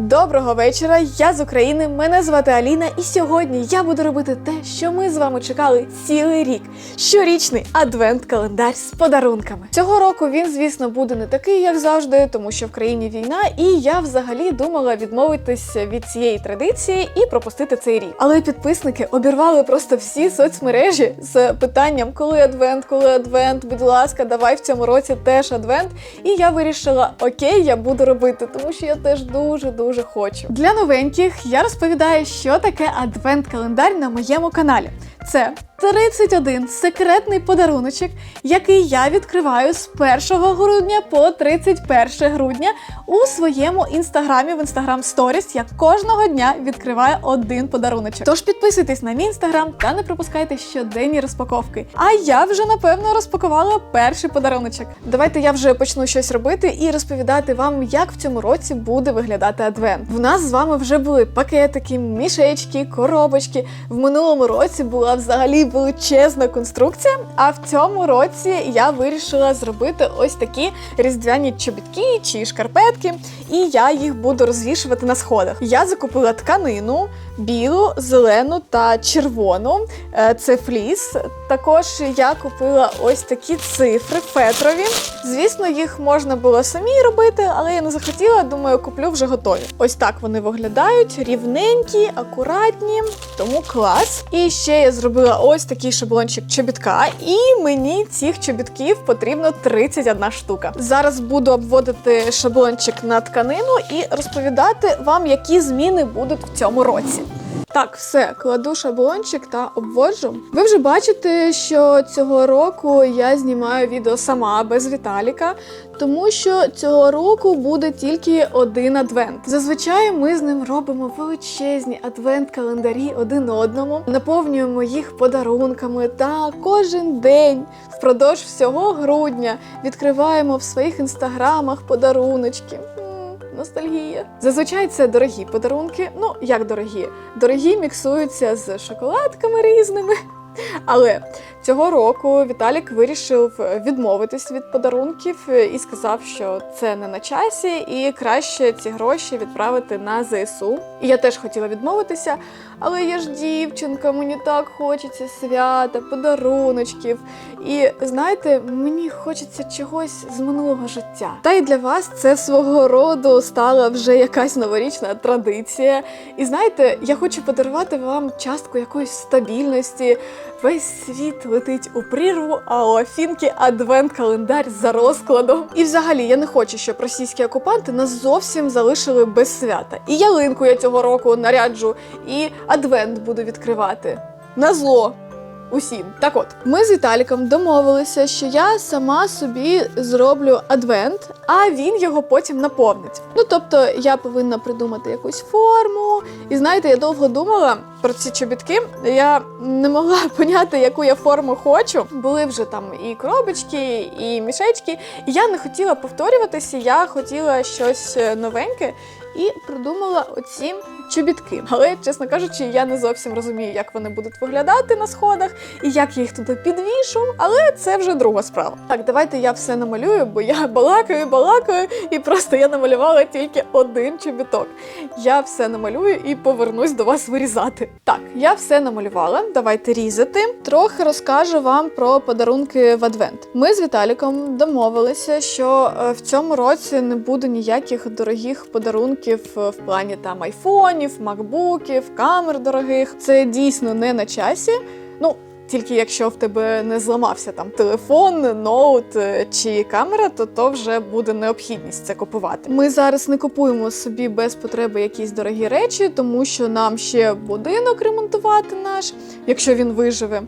Доброго вечора, я з України. Мене звати Аліна, і сьогодні я буду робити те, що ми з вами чекали цілий рік. Щорічний адвент-календар з подарунками. Цього року він, звісно, буде не такий, як завжди, тому що в країні війна, і я взагалі думала відмовитися від цієї традиції і пропустити цей рік. Але підписники обірвали просто всі соцмережі з питанням, коли адвент, коли адвент, будь ласка, давай в цьому році теж адвент. І я вирішила, окей, я буду робити, тому що я теж дуже дуже хочу. Для новеньких я розповідаю, що таке адвент-календар на моєму каналі. Це 31 секретний подаруночок, який я відкриваю з 1 грудня по 31 грудня у своєму інстаграмі в інстаграм Stories. Я кожного дня відкриваю один подаруночок. Тож підписуйтесь на мій інстаграм та не пропускайте щоденні розпаковки. А я вже напевно розпакувала перший подаруночок. Давайте я вже почну щось робити і розповідати вам, як в цьому році буде виглядати адвент. В нас з вами вже були пакетики, мішечки, коробочки. В минулому році була взагалі величезна конструкція. А в цьому році я вирішила зробити ось такі різдвяні чобітки чи шкарпетки, і я їх буду розвішувати на сходах. Я закупила тканину білу, зелену та червону. Е, Це фліс. Також я купила ось такі цифри фетрові. Звісно, їх можна було самі робити, але я не захотіла. Думаю, куплю вже готові. Ось так вони виглядають: рівненькі, акуратні, тому клас. І ще я зробила ось такий шаблончик чобітка, і мені цих чобітків потрібно 31 штука. Зараз буду обводити шаблончик на тканину і розповідати вам, які зміни будуть в цьому році. Так, все, кладу шаблончик та обводжу. Ви вже бачите, що цього року я знімаю відео сама без Віталіка, тому що цього року буде тільки один адвент. Зазвичай ми з ним робимо величезні адвент-календарі один одному, наповнюємо їх подарунками та кожен день впродовж всього грудня відкриваємо в своїх інстаграмах подаруночки. Ностальгія. Зазвичай це дорогі подарунки. Ну, як дорогі? Дорогі міксуються з шоколадками різними. Але цього року Віталік вирішив відмовитись від подарунків і сказав, що це не на часі, і краще ці гроші відправити на ЗСУ. І я теж хотіла відмовитися, але я ж дівчинка, мені так хочеться свята, подаруночків. І знаєте, мені хочеться чогось з минулого життя. Та й для вас це свого роду стала вже якась новорічна традиція. І знаєте, я хочу подарувати вам частку якоїсь стабільності. Весь світ летить у прірву, а у Афінки адвент-календар за розкладом. І взагалі я не хочу, щоб російські окупанти нас зовсім залишили без свята. І ялинку я цього року наряджу, і адвент буду відкривати. На зло. Усім. Так от, ми з Віталіком домовилися, що я сама собі зроблю адвент, а він його потім наповнить. Ну тобто я повинна придумати якусь форму. І знаєте, я довго думала про ці чобітки. Я не могла поняти, яку я форму хочу. Були вже там і коробочки, і мішечки. І я не хотіла повторюватися, я хотіла щось е, новеньке і придумала оці чобітки. Але, чесно кажучи, я не зовсім розумію, як вони будуть виглядати на сходах і як я їх туди підвішу, але це вже друга справа. Так, давайте я все намалюю, бо я балакаю, балакаю, і просто я намалювала тільки один чобіток. Я все намалюю і повернусь до вас вирізати. Так, я все намалювала. Давайте різати. Трохи розкажу вам про подарунки в адвент. Ми з Віталіком домовилися, що е, в цьому році не буде ніяких дорогих подарунків е, в плані там айфонів, макбуків, камер дорогих. Це дійсно не на часі. Ну, тільки якщо в тебе не зламався там телефон, ноут е, чи камера, то то вже буде необхідність це купувати. Ми зараз не купуємо собі без потреби якісь дорогі речі, тому що нам ще будинок ремонтувати наш, якщо він виживе.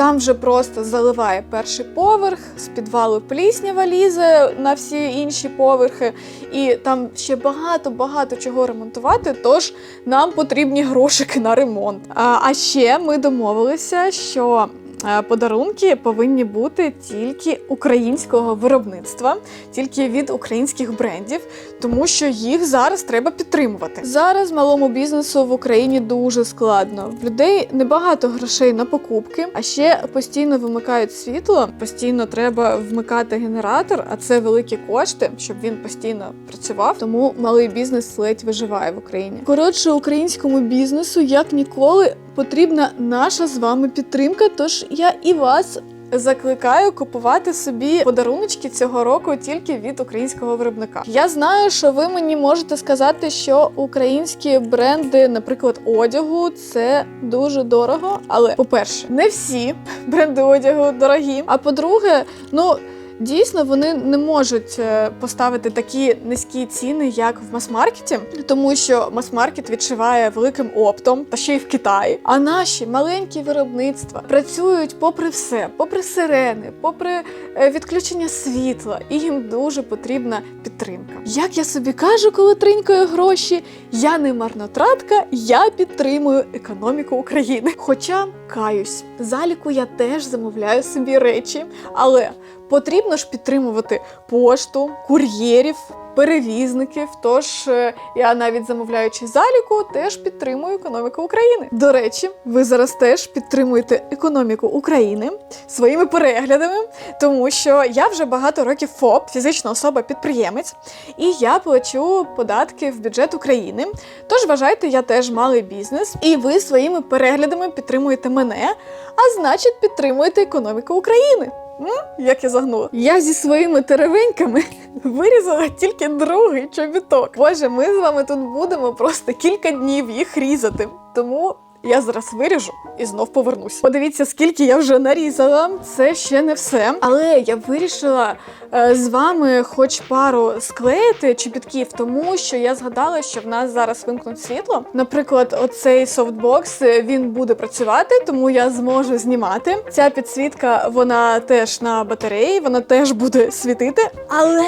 Там вже просто заливає перший поверх, з підвалу пліснява лізе на всі інші поверхи, і там ще багато-багато чого ремонтувати. Тож нам потрібні грошики на ремонт. А, а ще ми домовилися, що е, подарунки повинні бути тільки українського виробництва, тільки від українських брендів, тому що їх зараз треба підтримувати. Зараз малому бізнесу в Україні дуже складно. В людей небагато грошей на покупки, а ще постійно вимикають світло, постійно треба вмикати генератор, а це великі кошти, щоб він постійно працював. Тому малий бізнес ледь виживає в Україні. Коротше, українському бізнесу як ніколи потрібна наша з вами підтримка. Тож я і вас. Закликаю купувати собі подаруночки цього року тільки від українського виробника. Я знаю, що ви мені можете сказати, що українські бренди, наприклад, одягу, це дуже дорого. Але по-перше, не всі бренди одягу дорогі. А по-друге, ну. Дійсно, вони не можуть е, поставити такі низькі ціни, як в мас-маркеті, тому що мас-маркет відшиває великим оптом, та ще й в Китаї. А наші маленькі виробництва працюють попри все, попри сирени, попри е, відключення світла, і їм дуже потрібна підтримка. Як я собі кажу, коли тринькаю гроші, я не марнотратка, я підтримую економіку України. Хоча каюсь, заліку я теж замовляю собі речі, але потрібно ж підтримувати пошту, кур'єрів. Перевізників, тож е, я навіть замовляючи заліку, теж підтримую економіку України. До речі, ви зараз теж підтримуєте економіку України своїми переглядами, тому що я вже багато років ФОП, фізична особа-підприємець, і я плачу податки в бюджет України. Тож вважайте, я теж малий бізнес, і ви своїми переглядами підтримуєте мене, а значить, підтримуєте економіку України. М? Як я загнула. Я зі своїми теревеньками вирізала тільки другий чобіток. Боже, ми з вами тут будемо просто кілька днів їх різати. Тому я зараз виріжу і знов повернусь. Подивіться, скільки я вже нарізала. Це ще не все. Але я вирішила е, з вами хоч пару склеїти чобітків, тому що я згадала, що в нас зараз вимкнуть світло. Наприклад, оцей софтбокс е, він буде працювати, тому я зможу знімати. Ця підсвітка вона теж на батареї, вона теж буде світити, але.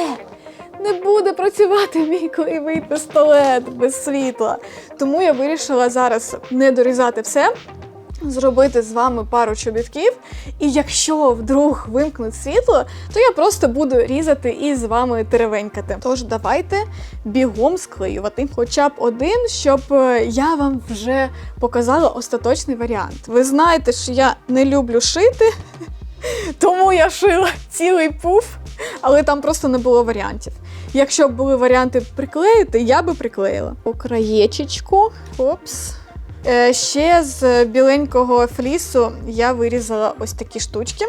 Не буде працювати мій клеєвий пістолет без світла. Тому я вирішила зараз не дорізати все, зробити з вами пару чобітків. І якщо вдруг вимкнуть світло, то я просто буду різати і з вами теревенькати. Тож давайте бігом склеювати. Хоча б один, щоб е, я вам вже показала остаточний варіант. Ви знаєте, що я не люблю шити, тому я шила цілий пуф, але там просто не було варіантів. Якщо б були варіанти приклеїти, я би приклеїла. По краєчечку. Опс. Е, ще з біленького флісу я вирізала ось такі штучки.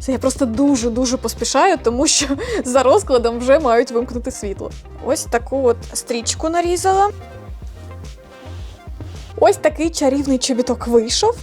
Це я просто дуже-дуже поспішаю, тому що за розкладом вже мають вимкнути світло. Ось таку от стрічку нарізала. Ось такий чарівний чобіток вийшов.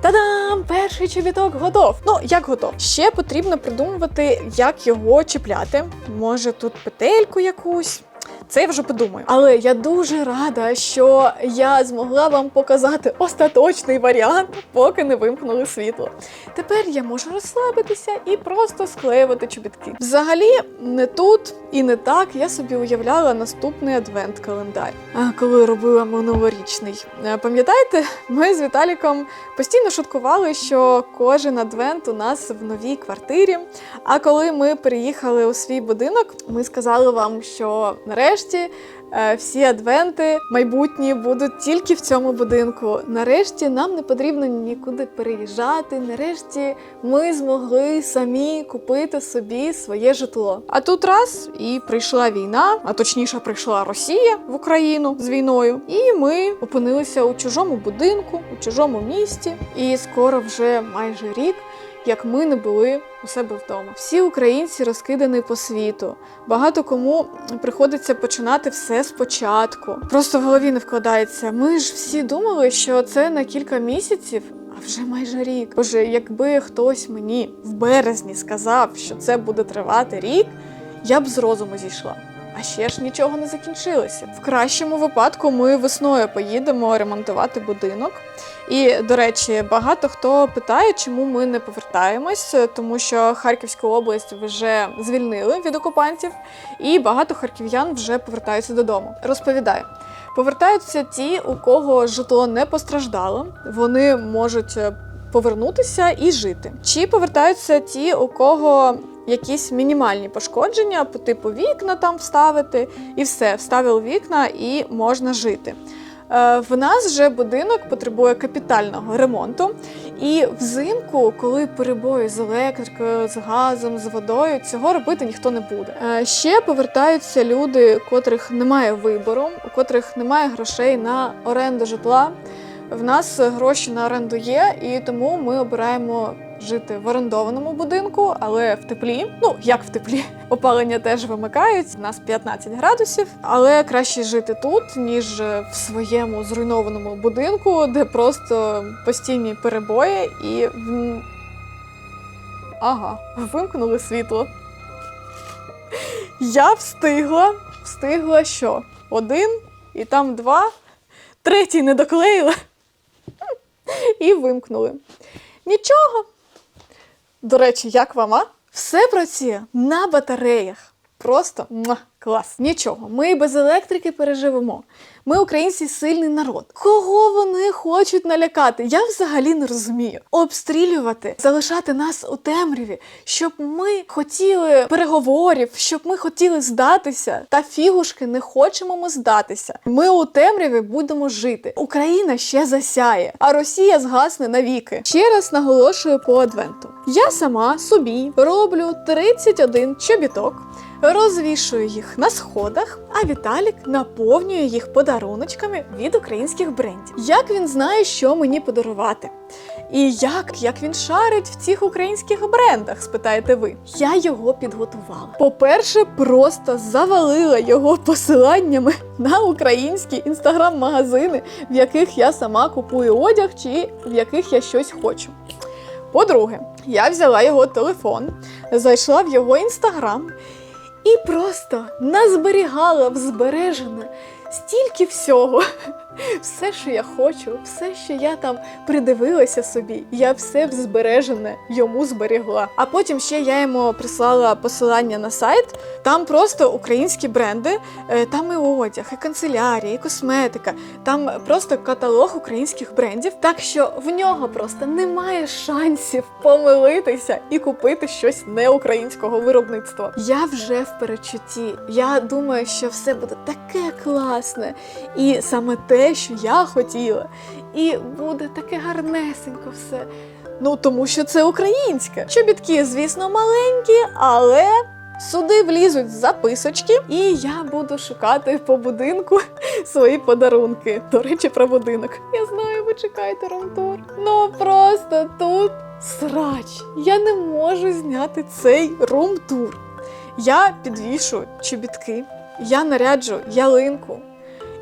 Та-дам! Перший чобіток готов. Ну, як готов? Ще потрібно придумувати, як його чіпляти. Може, тут петельку якусь. Це я вже подумаю. Але я дуже рада, що я змогла вам показати остаточний варіант, поки не вимкнули світло. Тепер я можу розслабитися і просто склеювати чобітки. Взагалі, не тут і не так я собі уявляла наступний адвент-календар, коли робила минулорічний. Е, Пам'ятаєте, ми з Віталіком постійно шуткували, що кожен адвент у нас в новій квартирі. А коли ми переїхали у свій будинок, ми сказали вам, що нарешті е, всі адвенти майбутні будуть тільки в цьому будинку. Нарешті нам не потрібно нікуди переїжджати. Нарешті ми змогли самі купити собі своє житло. А тут раз і прийшла війна, а точніше прийшла Росія в Україну з війною, і ми опинилися у чужому будинку, у чужому місті. І скоро вже майже рік. Як ми не були у себе вдома, всі українці розкидані по світу. Багато кому приходиться починати все спочатку. Просто в голові не вкладається. Ми ж всі думали, що це на кілька місяців, а вже майже рік. Боже, якби хтось мені в березні сказав, що це буде тривати рік, я б з розуму зійшла. А ще ж нічого не закінчилося. В кращому випадку ми весною поїдемо ремонтувати будинок. І, до речі, багато хто питає, чому ми не повертаємось, тому що Харківську область вже звільнили від окупантів, і багато харків'ян вже повертаються додому. Розповідаю. Повертаються ті, у кого житло не постраждало, вони можуть е, повернутися і жити. Чи повертаються ті, у кого якісь мінімальні пошкодження, по типу вікна там вставити, і все, вставив вікна і можна жити. Е, В нас же будинок потребує капітального ремонту, і взимку, коли перебої з електрикою, з газом, з водою, цього робити ніхто не буде. Е, Ще повертаються люди, у котрих немає вибору, у котрих немає грошей на оренду житла. В нас гроші на оренду є, і тому ми обираємо жити в орендованому будинку, але в теплі. Ну як в теплі, опалення теж вимикають. У нас 15 градусів, але краще жити тут, ніж в своєму зруйнованому будинку, де просто постійні перебої і ага, вимкнули світло. Я встигла, встигла що? Один, і там два, третій не доклеїла і вимкнули. Нічого. До речі, як вам, а? Все працює на батареях. Просто клас. Нічого, ми без електрики переживемо. Ми українці сильний народ. Кого вони хочуть налякати? Я взагалі не розумію. Обстрілювати, залишати нас у темряві, щоб ми хотіли переговорів, щоб ми хотіли здатися. Та фігушки не хочемо ми здатися. Ми у темряві будемо жити. Україна ще засяє, а Росія згасне навіки. Ще раз наголошую по адвенту. Я сама собі роблю 31 чобіток. Розвішую їх на сходах, а Віталік наповнює їх подаруночками від українських брендів. Як він знає, що мені подарувати? І як, як він шарить в цих українських брендах, спитаєте ви? Я його підготувала. По-перше, просто завалила його посиланнями на українські інстаграм-магазини, в яких я сама купую одяг чи в яких я щось хочу. По-друге, я взяла його телефон, зайшла в його інстаграм і просто назберігала в збережене стільки всього. Все, що я хочу, все, що я там придивилася собі, я все збережене йому зберігла. А потім ще я йому прислала посилання на сайт. Там просто українські бренди, е, там і одяг, і канцелярія, і косметика. Там просто каталог українських брендів. Так що в нього просто немає шансів помилитися і купити щось не українського виробництва. Я вже в перечутті. Я думаю, що все буде таке класне, і саме те, що я хотіла, і буде таке гарнесенько все. Ну тому що це українське. Чобітки, звісно, маленькі, але. Сюди влізуть записочки, і я буду шукати по будинку свої подарунки. До речі, про будинок. Я знаю, ви чекаєте ромтур. Ну просто тут срач. Я не можу зняти цей румтур. Я підвішу чобітки, я наряджу ялинку.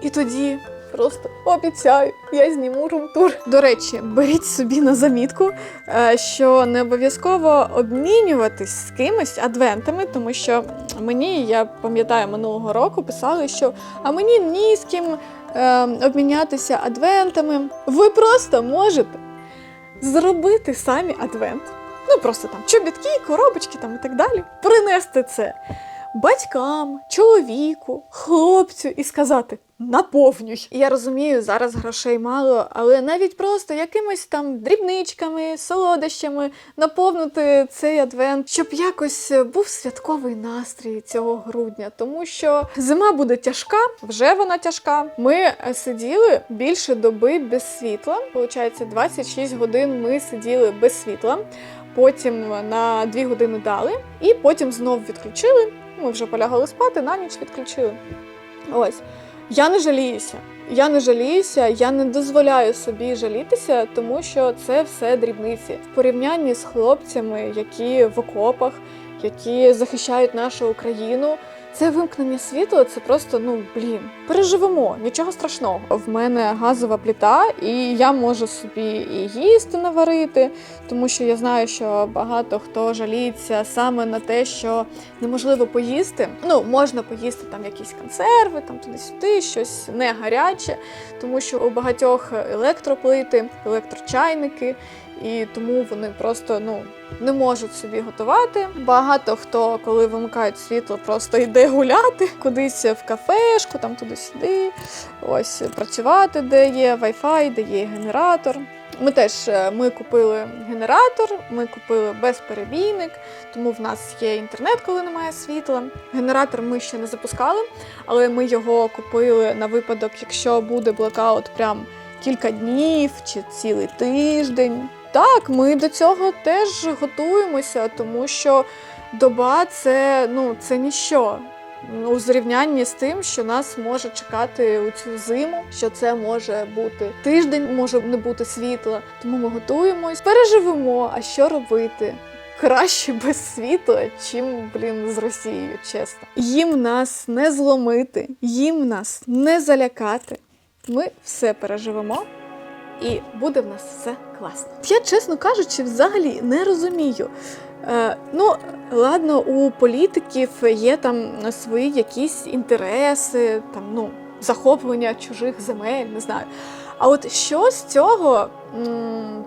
І тоді просто обіцяю, я зніму румтур. До речі, беріть собі на замітку, е, що не обов'язково обмінюватись з кимось адвентами, тому що мені, я пам'ятаю, минулого року писали, що а мені ні з ким е, обмінятися адвентами. Ви просто можете зробити самі адвент. Ну просто там чобітки, коробочки там і так далі. Принести це батькам, чоловіку, хлопцю і сказати наповнюй. Я розумію, зараз грошей мало, але навіть просто якимось там дрібничками, солодощами наповнити цей адвент, щоб якось був святковий настрій цього грудня, тому що зима буде тяжка, вже вона тяжка. Ми е, сиділи більше доби без світла. Получається, 26 годин ми сиділи без світла. Потім на 2 години дали, і потім знов відключили. Ми вже полягали спати, на ніч відключили. Ось. Я не жаліюся. Я не жаліюся, я не дозволяю собі жалітися, тому що це все дрібниці в порівнянні з хлопцями, які в окопах, які захищають нашу Україну. Це вимкнення світла, це просто ну блін. Переживемо, нічого страшного. В мене газова пліта, і я можу собі і їсти наварити, тому що я знаю, що багато хто жаліється саме на те, що неможливо поїсти. Ну, можна поїсти там якісь консерви, там туди-сюди, щось не гаряче, тому що у багатьох електроплити, електрочайники. І тому вони просто ну не можуть собі готувати. Багато хто, коли вимикають світло, просто йде гуляти кудись в кафешку, там туди-сюди. Ось працювати, де є Wi-Fi, де є генератор. Ми теж е, ми купили генератор, ми купили безперебійник, тому в нас є інтернет, коли немає світла. Генератор ми ще не запускали, але ми його купили на випадок, якщо буде блекаут прям кілька днів чи цілий тиждень. Так, ми до цього теж готуємося, тому що доба це ну це ніщо. У зрівнянні з тим, що нас може чекати у цю зиму, що це може бути тиждень, може не бути світла. Тому ми готуємось, переживемо. А що робити? Краще без світла, чим блін з Росією, чесно. Їм нас не зломити, їм нас не залякати. Ми все переживемо, і буде в нас все класно. Я, чесно кажучи, взагалі не розумію. Е, ну, ладно, у політиків є там свої якісь інтереси, там, ну, захоплення чужих земель, не знаю. А от що з цього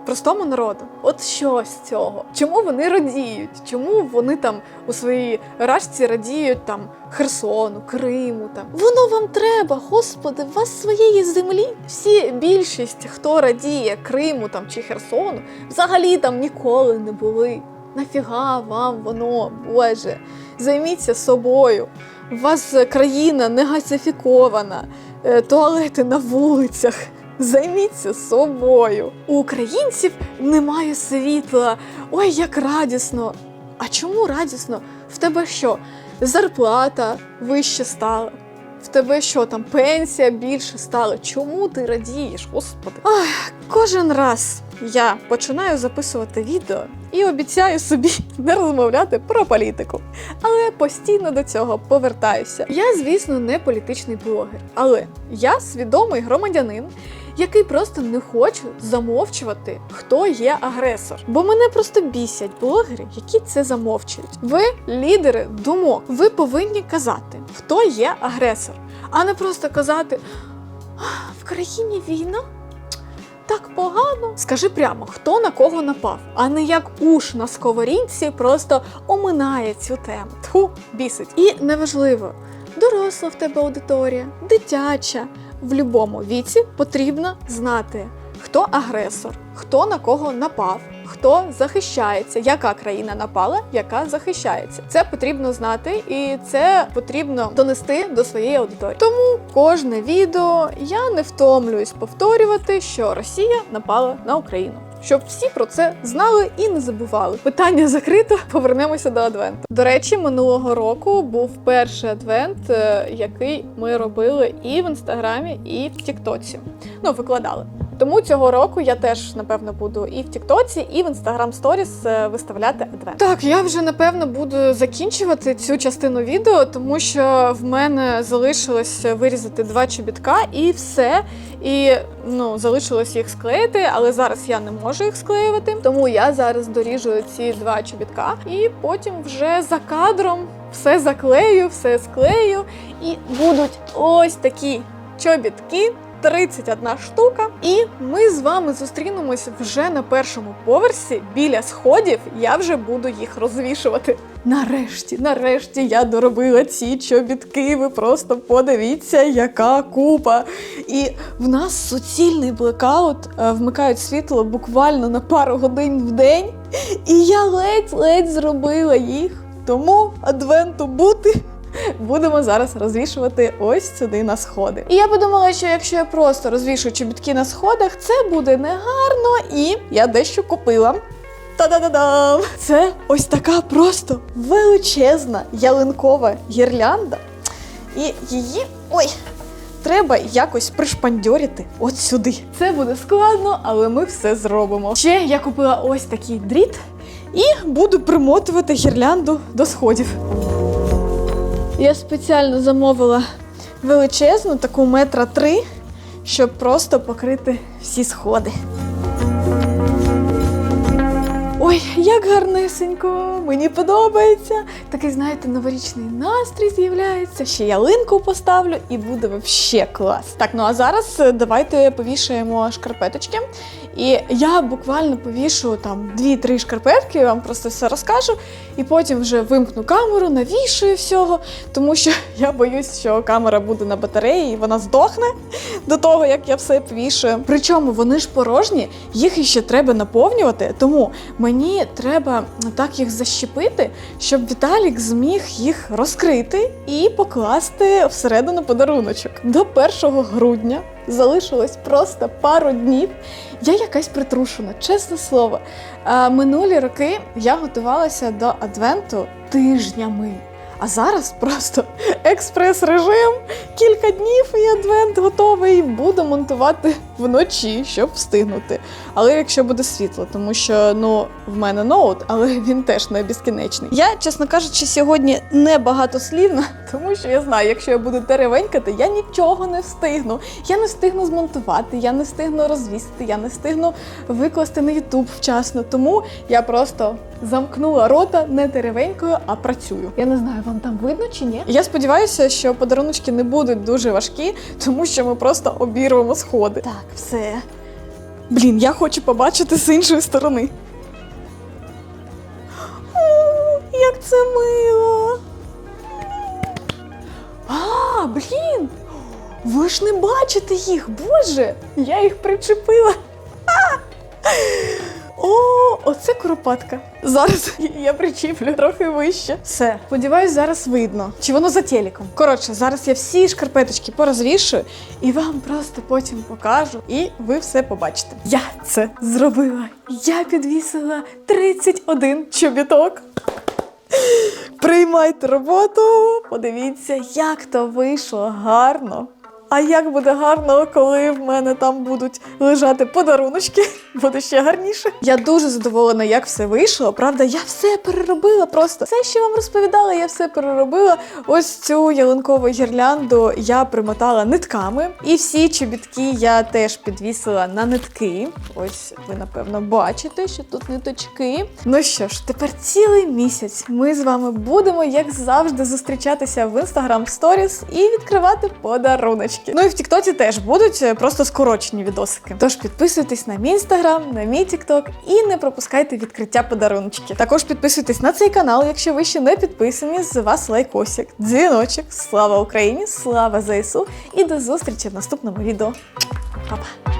простому народу? От що з цього? Чому вони радіють? Чому вони там у своїй рашці радіють там Херсону, Криму? Там воно вам треба, господи, у вас своєї землі. Всі більшість, хто радіє Криму там чи Херсону, взагалі там ніколи не були. Нафіга вам воно, Боже? Займіться собою. У вас країна не газифікована, е, туалети на вулицях. Займіться собою. У українців немає світла. Ой, як радісно. А чому радісно? В тебе що? Зарплата вище стала. В тебе що там пенсія більше стала? Чому ти радієш, господи? Ой, кожен раз я починаю записувати відео і обіцяю собі не розмовляти про політику. Але постійно до цього повертаюся. Я, звісно, не політичний блогер, але я свідомий громадянин, який просто не хоче замовчувати, хто є агресор. Бо мене просто бісять блогери, які це замовчують. Ви лідери думок. Ви повинні казати, хто є агресор, а не просто казати в країні війна. Так погано. Скажи прямо, хто на кого напав, а не як уш на сковорідці просто оминає цю тему. Тху, бісить. І неважливо, доросла в тебе аудиторія, дитяча. В будь-якому віці потрібно знати, хто агресор, хто на кого напав, хто захищається, яка країна напала, яка захищається. Це потрібно знати, і це потрібно донести до своєї аудиторії. Тому кожне відео я не втомлююсь повторювати, що Росія напала на Україну. Щоб всі про це знали і не забували. Питання закрито. Повернемося до адвенту. До речі, минулого року був перший адвент, е, який ми робили і в інстаграмі, і в Тіктоці. Ну, викладали. Тому цього року я теж напевно буду і в Тіктоці, і в Інстаграм Сторіс е, виставляти адвент. Так, я вже напевно буду закінчувати цю частину відео, тому що в мене залишилось вирізати два чобітка і все. І ну залишилось їх склеїти, але зараз я не можу їх склеювати. Тому я зараз доріжу ці два чобітка, і потім вже за кадром все заклею, все склею, і будуть ось такі чобітки. 31 штука, і ми з вами зустрінемось вже на першому поверсі біля сходів. Я вже буду їх розвішувати. Нарешті, нарешті я доробила ці чобітки. Ви просто подивіться, яка купа. І в нас суцільний блекаут, е, вмикають світло буквально на пару годин в день. І я ледь-ледь зробила їх. Тому адвенту бути. Будемо зараз розвішувати ось сюди на сходи. І я подумала, що якщо я просто розвішую чобітки на сходах, це буде негарно, і я дещо купила. Та-да-да-дам! Це ось така просто величезна ялинкова гірлянда. І її. Ой! Треба якось пришпандьорити от сюди. Це буде складно, але ми все зробимо. Ще я купила ось такий дріт і буду примотувати гірлянду до сходів. Я спеціально замовила величезну, таку метра три, щоб просто покрити всі сходи. Ой, як гарнесенько, мені подобається. Такий, знаєте, новорічний настрій з'являється. Ще ялинку поставлю і буде вообще клас. Так, ну а зараз е, давайте повішаємо шкарпеточки І я буквально повішу там дві-три шкарпетки, я вам просто все розкажу, і потім вже вимкну камеру, навішую всього, тому що я боюсь, що камера буде на батареї і вона здохне до того, як я все повішую. Причому вони ж порожні, їх іще треба наповнювати, тому мені треба так їх защепити, щоб Віталік зміг їх розкрити і покласти всередину подаруночок. До 1 грудня залишилось просто пару днів. Я якась притрушена, чесне слово. Минулі роки я готувалася до адвенту тижнями. А зараз просто експрес-режим, кілька днів і адвент готовий. Буду монтувати вночі, щоб встигнути. Але якщо буде світло, тому що ну в мене ноут, але він теж не безкінечний. Я, чесно кажучи, сьогодні не багатослівна, тому що я знаю, якщо я буду теревенькати, я нічого не встигну. Я не встигну змонтувати, я не встигну розвісити, я не встигну викласти на Ютуб вчасно. Тому я просто замкнула рота не теревенькою, а працюю. Я не знаю, вам там видно чи ні. Я сподіваюся, що подаруночки не будуть дуже важкі, тому що ми просто обірвемо сходи. Так, все. Блін, я хочу побачити з іншої сторони. О, як це мило. А, блін! Ви ж не бачите їх, боже! Я їх причепила. А! О, оце куропатка. Зараз я причіплю трохи вище. Все, сподіваюсь, зараз видно. Чи воно за телеком? Коротше, зараз я всі шкарпеточки порозвішую і вам просто потім покажу, і ви все побачите. Я це зробила. Я підвісила 31 чобіток. Приймайте роботу, подивіться, як то вийшло гарно. А як буде гарно, коли в мене там будуть лежати подаруночки, буде ще гарніше. Я дуже задоволена, як все вийшло. Правда, я все переробила просто. Все, що вам розповідала, я все переробила. Ось цю ялинкову гірлянду я примотала нитками. І всі чобітки я теж підвісила на нитки. Ось ви, напевно, бачите, що тут ниточки. Ну що ж, тепер цілий місяць ми з вами будемо, як завжди, зустрічатися в Instagram Stories і відкривати подаруночки. Ну і в Тіктоці теж будуть е, просто скорочені відосики. Тож підписуйтесь на мій інстаграм, на мій Тікток і не пропускайте відкриття подаруночки. Також підписуйтесь на цей канал, якщо ви ще не підписані. З вас лайкосик, дзвіночок. Слава Україні! Слава ЗСУ! І до зустрічі в наступному відео. Па-па!